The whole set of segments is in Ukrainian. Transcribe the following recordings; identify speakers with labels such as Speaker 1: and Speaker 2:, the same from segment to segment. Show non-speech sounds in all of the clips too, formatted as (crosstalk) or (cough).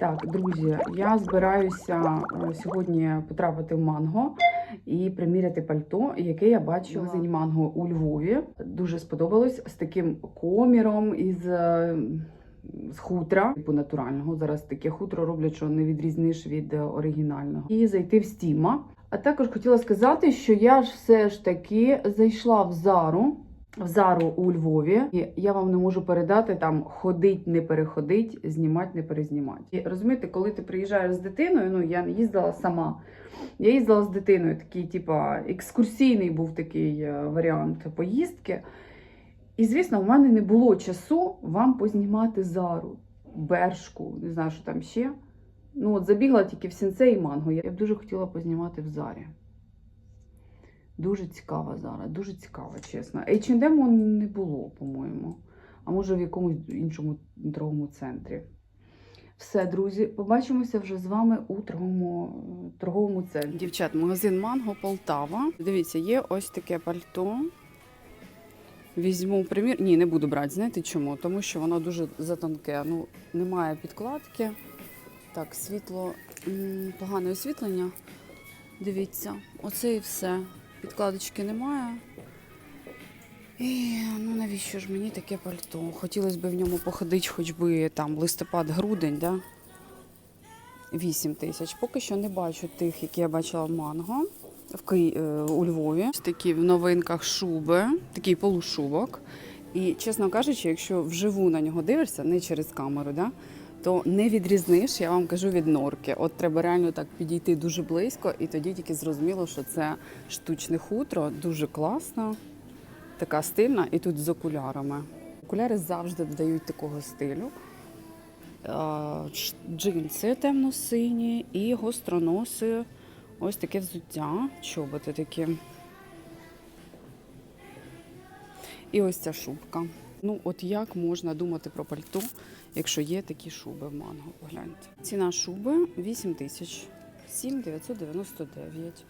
Speaker 1: Так, друзі, я збираюся е, сьогодні потрапити в манго і приміряти пальто, яке я бачу в магазині манго у Львові. Дуже сподобалось з таким коміром із. е, З хутра, типу натурального. Зараз таке хутро роблять, що не відрізниш від е, оригінального. І зайти в стіма. А також хотіла сказати, що я ж все ж таки зайшла в Зару. В Зару у Львові, і я вам не можу передати там ходить, не переходить, знімати, не перезнімати. І розумієте, коли ти приїжджаєш з дитиною, ну я не їздила сама. Я їздила з дитиною, такий, типа, екскурсійний був такий е, варіант поїздки. І, звісно, в мене не було часу вам познімати зару, бершку, не знаю, що там ще. Ну, от забігла тільки в сінце і манго. Я б дуже хотіла познімати в зарі. Дуже цікава Зара, дуже цікава, чесно. H&M не було, по-моєму. А може в якомусь іншому торговому центрі. Все, друзі, побачимося вже з вами у торговому, торговому центрі. Дівчат, магазин Манго Полтава. Дивіться, є ось таке пальто. Візьму примір. Ні, не буду брати. Знаєте чому? Тому що воно дуже затонке. Ну, немає підкладки. Так, світло, погане освітлення. Дивіться, оце і все. Підкладочки немає. І ну навіщо ж мені таке пальто? Хотілося б в ньому походити хоч би там листопад-грудень, да? 8 тисяч. Поки що не бачу тих, які я бачила в Манго в Ки... е, у Львові. Такі в новинках шуби, такий полушубок. І, чесно кажучи, якщо вживу на нього дивишся, не через камеру, да? То не відрізниш, я вам кажу, від норки. От треба реально так підійти дуже близько, і тоді тільки зрозуміло, що це штучне хутро, дуже класно, така стильна, і тут з окулярами. Окуляри завжди додають такого стилю. Джинси темно-сині і гостроноси. Ось таке взуття, чоботи такі. І ось ця шубка. Ну, от як можна думати про пальто, якщо є такі шуби в манго? Погляньте. Ціна шуби 8 тисяч, 7 999.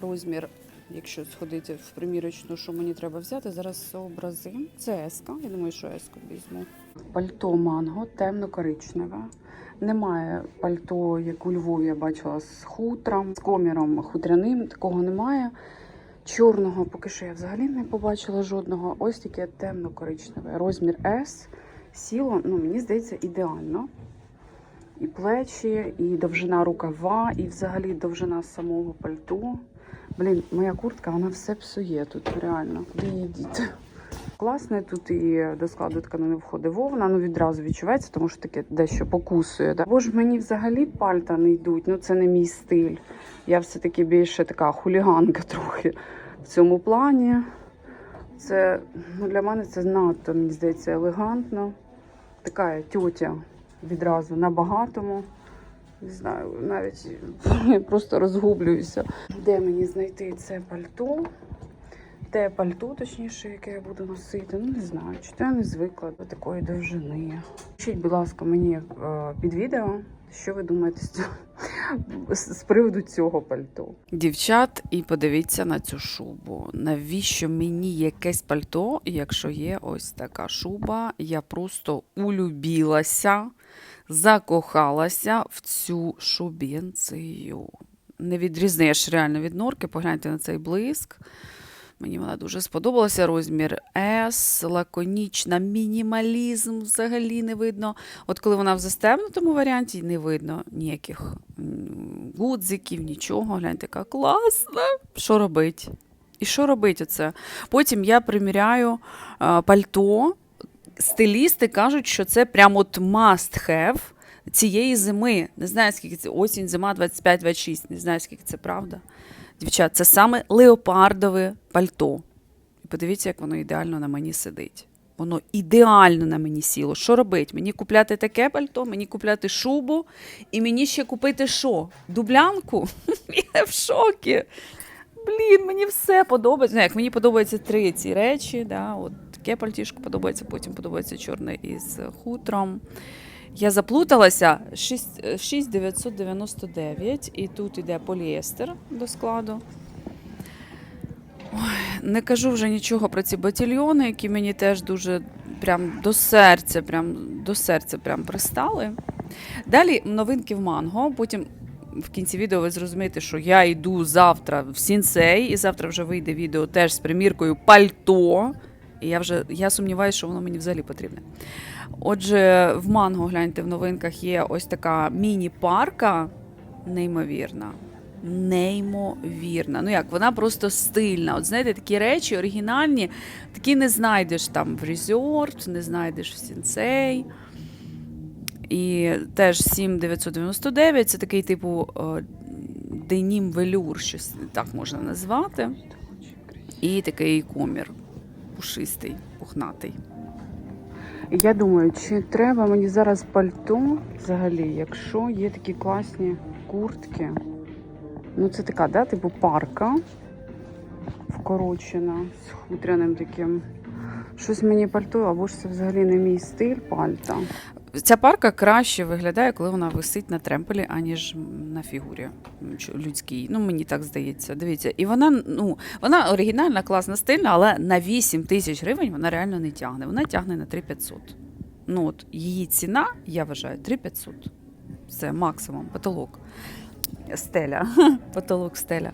Speaker 1: Розмір, якщо сходити в примірочну, що мені треба взяти, зараз образи. Це еска. Я думаю, що еску візьму. Пальто манго темно-коричневе. Немає пальто, як у Львові я бачила з хутром, з коміром хутряним. Такого немає. Чорного поки що я взагалі не побачила жодного. Ось таке темно-коричневе. Розмір S. Сіло, ну, мені здається, ідеально. І плечі, і довжина рукава, і взагалі довжина самого пальто. Блін, моя куртка, вона все псує тут, реально. Куди її діти? Класне, тут і до складу тканини входить вовна, ну відразу відчувається, тому що таке дещо покусує. Да? Бо ж мені взагалі пальта не йдуть, ну це не мій стиль. Я все-таки більше така хуліганка трохи в цьому плані. Це ну, для мене це надто, мені здається, елегантно. Така тьотя відразу на багатому. Не знаю, навіть (laughs) просто розгублююся. Де мені знайти це пальто? Те пальто, точніше, яке я буду носити. Ну, не знаю, чи то я не звикла до такої довжини. Пишіть, будь ласка, мені е, під відео, що ви думаєте з цього з приводу цього пальто. Дівчат, і подивіться на цю шубу. Навіщо мені якесь пальто, якщо є ось така шуба? Я просто улюбілася, закохалася в цю шубінцею. Не відрізниш реально від норки, погляньте на цей блиск. Мені вона дуже сподобалася. Розмір S, лаконічна, мінімалізм взагалі не видно. От коли вона в застебнутому варіанті, не видно ніяких гудзиків, нічого. Гляньте, яка класна. Що робить? І що робить оце? Потім я приміряю е, пальто. Стилісти кажуть, що це прям от must have цієї зими. Не знаю, скільки це осінь, зима 25-26. Не знаю, скільки це правда. Дівчат, це саме леопардове пальто. І подивіться, як воно ідеально на мені сидить. Воно ідеально на мені сіло. Що робить? Мені купляти таке пальто, мені купляти шубу, і мені ще купити що? Дублянку? (laughs) Я в шокі. Блін, мені все подобається. Ну, як мені подобаються три ці речі. Да? От таке пальтішко подобається, потім подобається чорне із хутром. Я заплуталася 6 е, 6999, і тут іде поліестер до складу. Ой, не кажу вже нічого про ці батальйони, які мені теж дуже прям до серця, прям до серця прям пристали.
Speaker 2: Далі новинки в манго. Потім в кінці відео ви зрозумієте, що я йду завтра в Сінсей, і завтра вже вийде відео теж з приміркою пальто. І я вже я сумніваюся, що воно мені взагалі потрібне. Отже, в манго гляньте в новинках є ось така міні-парка, неймовірна. Неймовірна. Ну як, вона просто стильна. От знаєте, такі речі оригінальні, такі не знайдеш там в Resort, не знайдеш в Сінсей. І теж 7999 це такий типу е, денім велюр, щось так можна назвати. І такий комір пушистий, пухнатий.
Speaker 1: Я думаю, чи треба мені зараз пальто взагалі, якщо є такі класні куртки. Ну, це така, да, типу парка вкорочена з хутряним таким. Щось мені пальто, або ж це взагалі не мій стиль пальта.
Speaker 2: Ця парка краще виглядає, коли вона висить на тремпелі, аніж на фігурі людській. Ну, мені так здається. Дивіться, і вона ну вона оригінальна, класна, стильна, але на 8 тисяч гривень вона реально не тягне. Вона тягне на 3500. Ну от її ціна, я вважаю, 3500. Це максимум, потолок. Стеля, (laughs) потолок стеля.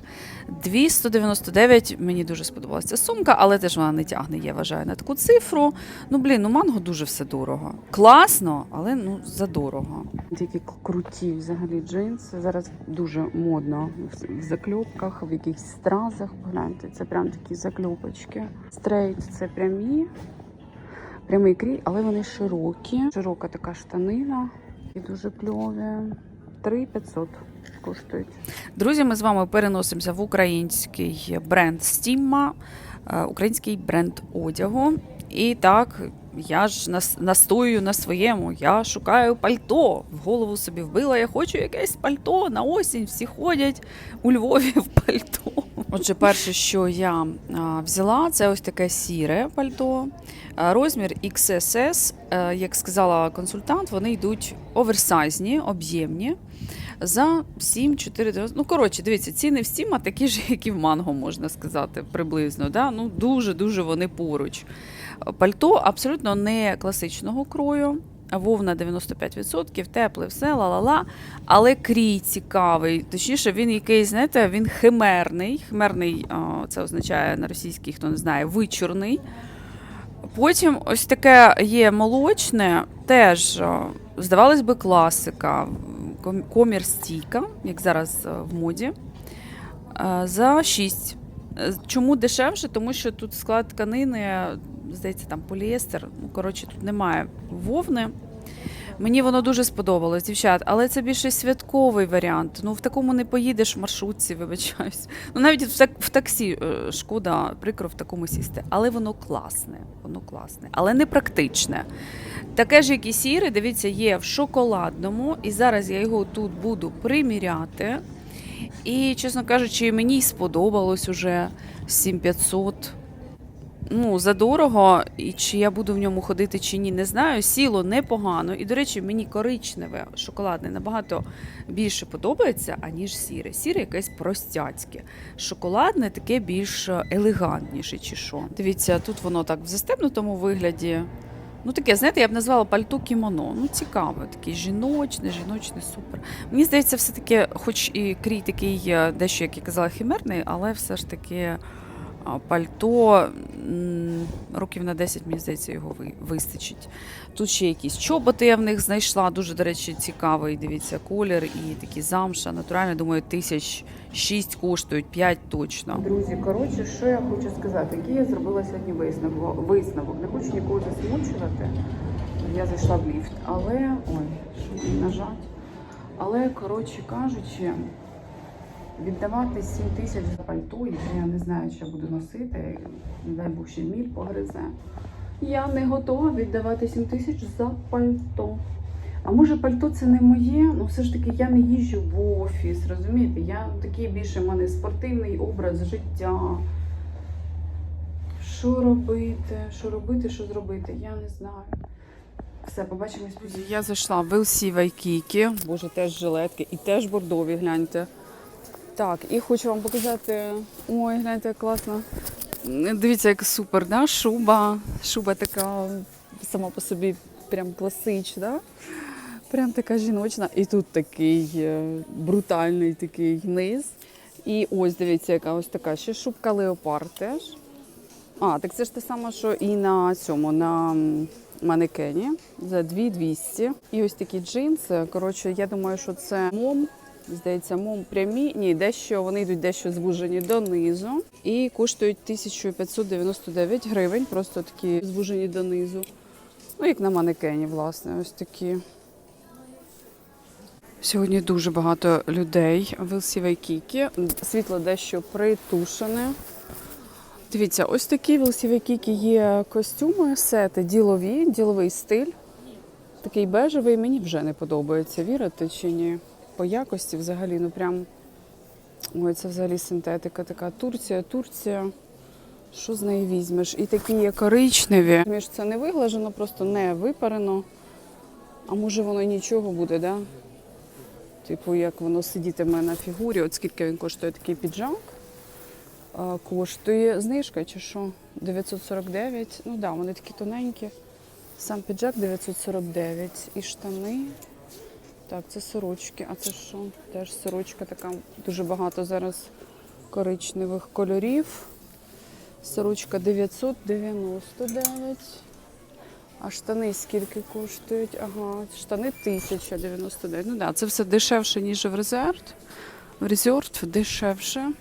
Speaker 2: 299 мені дуже сподобалася ця сумка, але теж вона не тягне, я вважаю, на таку цифру. Ну, блін, ну манго дуже все дорого. Класно, але ну задорого.
Speaker 1: К- круті взагалі джинси. Зараз дуже модно в- в закльопках, в якихось стразах. Погляньте, це прям такі закльопочки. Стрейт це прямі, прямий крій, але вони широкі. Широка така штанина і дуже кльові. 3500 коштують.
Speaker 2: Друзі, ми з вами переносимося в український бренд Стімма, е, український бренд одягу. І так, я ж настою на своєму. Я шукаю пальто. В голову собі вбила. Я хочу якесь пальто на осінь. Всі ходять у Львові в пальто. Отже, перше, що я взяла, це ось таке сіре пальто. Розмір XSS, Е, як сказала консультант, вони йдуть оверсайзні, об'ємні за 7-4 Ну, коротше, дивіться, ціни в Стіма такі ж, як і в манго, можна сказати, приблизно. Да? Ну, дуже-дуже вони поруч. Пальто абсолютно не класичного крою. Вовна 95%, тепле, все, ла-ла-ла. Але крій цікавий. Точніше, він якийсь, знаєте, він химерний. Химерний це означає на російській, хто не знає, вичорний. Потім ось таке є молочне, теж, здавалось би, класика. Комір стійка, як зараз в моді, за 6. Е, Чому дешевше? Тому що тут склад тканини, здається, там поліестер. Ну, коротше, тут немає вовни. Мені воно дуже сподобалось, дівчат, але це більше святковий варіант. Ну, в такому не поїдеш в маршрутці, вибачаюсь. Ну, навіть в, так, в таксі е, шкода, прикро в такому сісти. Але воно класне, воно класне, але не практичне. Таке ж, як і сіре, дивіться, є в шоколадному, і зараз я його тут буду приміряти. І, чесно кажучи, мені сподобалось уже 7500. Ну, задорого, і чи я буду в ньому ходити чи ні, не знаю. Сіло непогано. І, до речі, мені коричневе, шоколадне набагато більше подобається, аніж сіре. Сіре якесь простяцьке. Шоколадне таке більш елегантніше, чи що. Дивіться, тут воно так в застебнутому вигляді. Ну, таке, знаєте, я б назвала пальто кімоно. Ну, цікаве, таке жіночне, жіночне, супер. Мені здається, все-таки, хоч і крій такий е, дещо, як я казала, химерний, але все ж таки пальто років на 10, мені здається, його вистачить. Тут ще якісь чоботи я в них знайшла. Дуже, до речі, цікавий. Дивіться, колір і такі замша. Натурально, думаю, тисяч шість коштують, п'ять точно.
Speaker 1: Друзі, коротше, що я хочу сказати, який я зробила сьогодні висновок. Не хочу нікого засмучувати. Я зайшла в ліфт, але ой, що нажать. Але, коротше кажучи, віддавати 7 тисяч за пальто, яке я не знаю, що буду носити, не дай Бог ще міль погризе. Я не готова віддавати 7 тисяч за пальто. А може пальто це не моє? Ну все ж таки я не їжджу в офіс, розумієте? Я такий більше в мене спортивний образ життя. Що робити? Що робити, що зробити? Я не знаю. Все, побачимось. Я зайшла в LC Вайкікі. Боже, теж жилетки і теж бордові, гляньте. Так, і хочу вам показати. Ой, гляньте, як класно. Дивіться, як супер, да? Шуба. Шуба така сама по собі прям класична. Прям така жіночна. І тут такий е, брутальний такий низ. І ось дивіться, яка ось така ще шубка леопард теж. А, так це ж те саме, що і на цьому, на манекені за 2200. І ось такі джинси. Коротше, я думаю, що це мом. Здається, мом прямі. Ні, дещо вони йдуть дещо звужені донизу. І коштують 1599 гривень. Просто такі звужені донизу. Ну, як на манекені, власне, ось такі. Сьогодні дуже багато людей в LC Світло дещо притушене. Дивіться, ось такі в є костюми, сети ділові, діловий стиль. Такий бежевий мені вже не подобається, вірите чи ні? По якості взагалі, ну прям. Ой, це взагалі синтетика така. Турція, Турція. Що з неї візьмеш? І такі є коричневі. Між це не виглажено, просто не випарено. А може воно нічого буде, да? Типу, як воно сидітиме на фігурі, от скільки він коштує такий піджак. Коштує знижка чи що? 949. Ну так, да, вони такі тоненькі. Сам піджак 949. І штани. Так, це сорочки. А це що? Теж сорочка така. Дуже багато зараз коричневих кольорів. Сорочка 999. А штани скільки коштують? Ага, штани 1099. Ну так, да, це все дешевше, ніж в резерв. В резерв дешевше.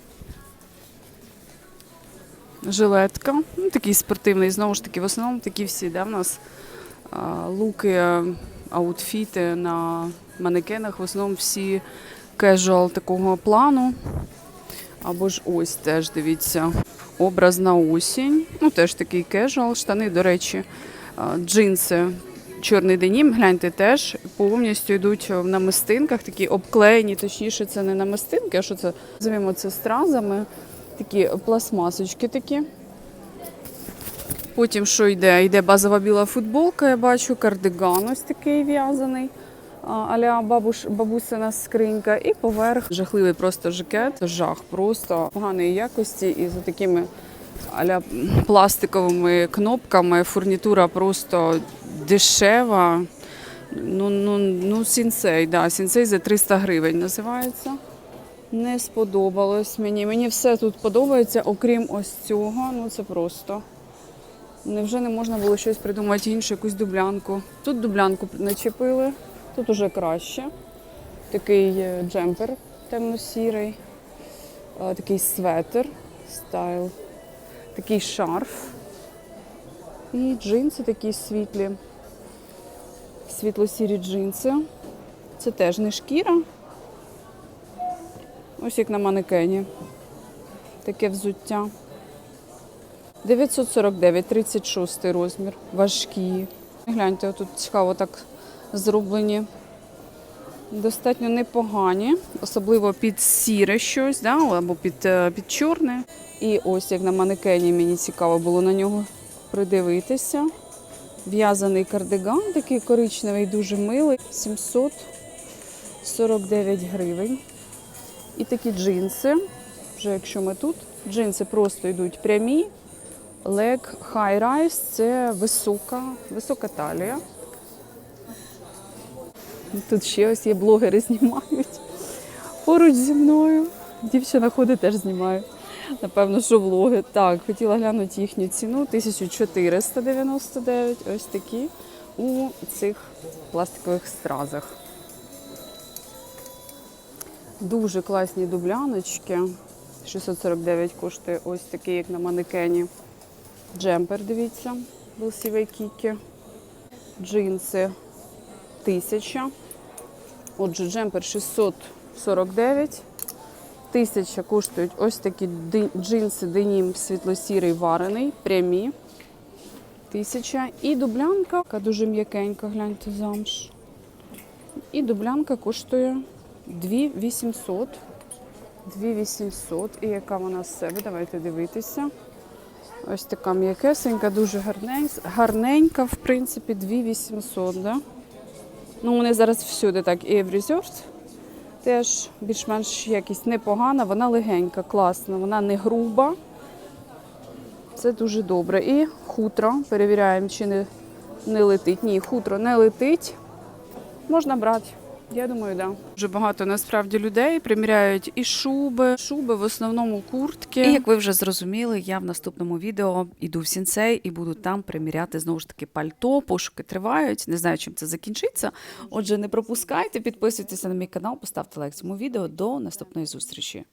Speaker 1: Жилетка. Ну, такий спортивний, знову ж таки, в основному такі всі, да, в нас а, луки, аутфіти на манекенах, в основному всі кежуал такого плану. Або ж ось теж дивіться. Образ на осінь. Ну, теж такий кежуал. Штани, до речі, джинси. Чорний денім, гляньте, теж повністю йдуть в намистинках, такі обклеєні, точніше, це не намистинки, а що це? Називаємо це стразами, такі пластмасочки такі. Потім що йде? Йде базова біла футболка, я бачу, кардиган ось такий в'язаний. Аля бабуш, бабусина скринька, і поверх жахливий просто жакет, жах просто поганої якості і за такими аля пластиковими кнопками. Фурнітура просто дешева. Ну, ну, ну, сінсей, да, сінсей за 300 гривень називається. Не сподобалось мені. Мені все тут подобається, окрім ось цього. Ну це просто. Невже не можна було щось придумати інше, якусь дублянку? Тут дублянку начепили, тут уже краще. Такий е, джемпер темно-сірий, е, такий светр, стайл, такий шарф. І джинси такі світлі. Світло-сірі джинси. Це теж не шкіра. Ось як на манекені. Таке взуття. 949, 36 розмір. Важкі. Гляньте, тут цікаво так зроблені. Достатньо непогані, особливо під сіре щось, да? або під, е, під чорне. І ось як на манекені мені цікаво було на нього придивитися. В'язаний кардиган, такий коричневий, дуже милий. 749 гривень. І такі джинси. Вже якщо ми тут, джинси просто йдуть прямі. Leg High Rise це висока, висока талія. Тут ще ось є блогери знімають поруч зі мною. Дівчина ходить теж знімає. Напевно, що влоги. Так, хотіла глянути їхню ціну 1499. Ось такі у цих пластикових стразах. Дуже класні дубляночки. 649 коштує ось такий, як на манекені. Джемпер, дивіться, Белсівей Кікі. Джинси 1000. Отже, джемпер 649. Тисяча коштують ось такі джинси денім світло-сірий варений, прямі. Тисяча. І дублянка, яка дуже м'якенька, гляньте замш. І дублянка коштує 2800. 2800. І яка вона з себе? Давайте дивитися. Ось така м'якесенька, дуже гарненька, гарненька, в принципі, 2800, да? Ну, вони зараз всюди так. І в Resort теж більш-менш якість непогана, вона легенька, класна, вона не груба. Це дуже добре. І хутро. Перевіряємо, чи не, не летить. Ні, хутро не летить. Можна брати. Я думаю, да. Дуже багато насправді людей приміряють і шуби, шуби в основному куртки.
Speaker 2: І як ви вже зрозуміли, я в наступному відео іду в сінцей і буду там приміряти знову ж таки пальто. Пошуки тривають. Не знаю, чим це закінчиться. Отже, не пропускайте, підписуйтеся на мій канал, поставте лайк цьому відео. До наступної зустрічі.